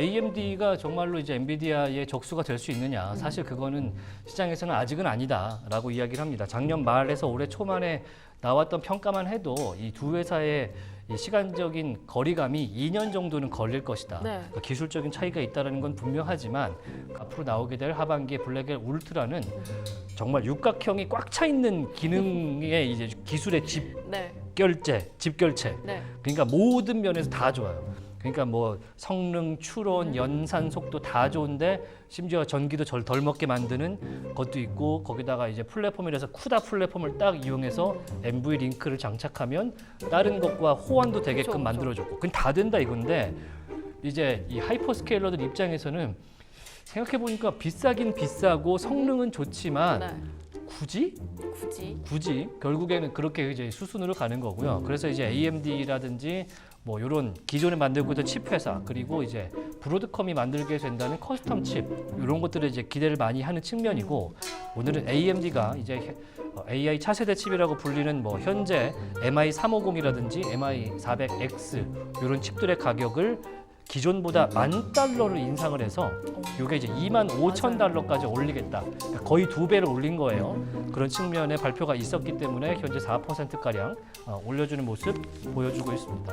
AMD가 정말로 이제 엔비디아의 적수가 될 수 있느냐? 사실 그거는 시장에서는 아직은 아니다라고 이야기를 합니다. 작년 말에서 올해 초만에 나왔던 평가만 해도 이 두 회사의 이 시간적인 거리감이 2년 정도는 걸릴 것이다. 네. 그러니까 기술적인 차이가 있다는 건 분명하지만 앞으로 나오게 될 하반기의 블랙엘 울트라는 정말 육각형이 꽉 차 있는 기능의 이제 기술의 네. 집결제, 집결체. 네. 그러니까 모든 면에서 다 좋아요. 그러니까 뭐 성능, 추론, 연산 속도 다 좋은데 심지어 전기도 절 덜 먹게 만드는 것도 있고 거기다가 이제 플랫폼이라서 쿠다 플랫폼을 딱 이용해서 MV 링크를 장착하면 다른 것과 호환도 되게끔. 만들어줬고 그건 다 된다 이건데 이제 이 하이퍼스케일러들 입장에서는 생각해 보니까 비싸긴 비싸고 성능은 좋지만 네. 굳이 굳이. 굳이 결국에는 그렇게 이제 수순으로 가는 거고요. 그래서 이제 AMD라든지 뭐 이런 기존에 만들고 있던 칩 회사 그리고 이제 브로드컴이 만들게 된다는 커스텀 칩 이런 것들을 이제 기대를 많이 하는 측면이고 오늘은 AMD가 이제 어, AI 차세대 칩이라고 불리는 뭐 현재 MI 350이라든지 MI 400X 이런 칩들의 가격을 기존보다 만 달러를 인상을 해서 이게 이제 2만 5천 맞아요. 달러까지 올리겠다. 그러니까 거의 두 배를 올린 거예요. 그런 측면의 발표가 있었기 때문에 현재 4% 가량 어, 올려주는 모습 보여주고 있습니다.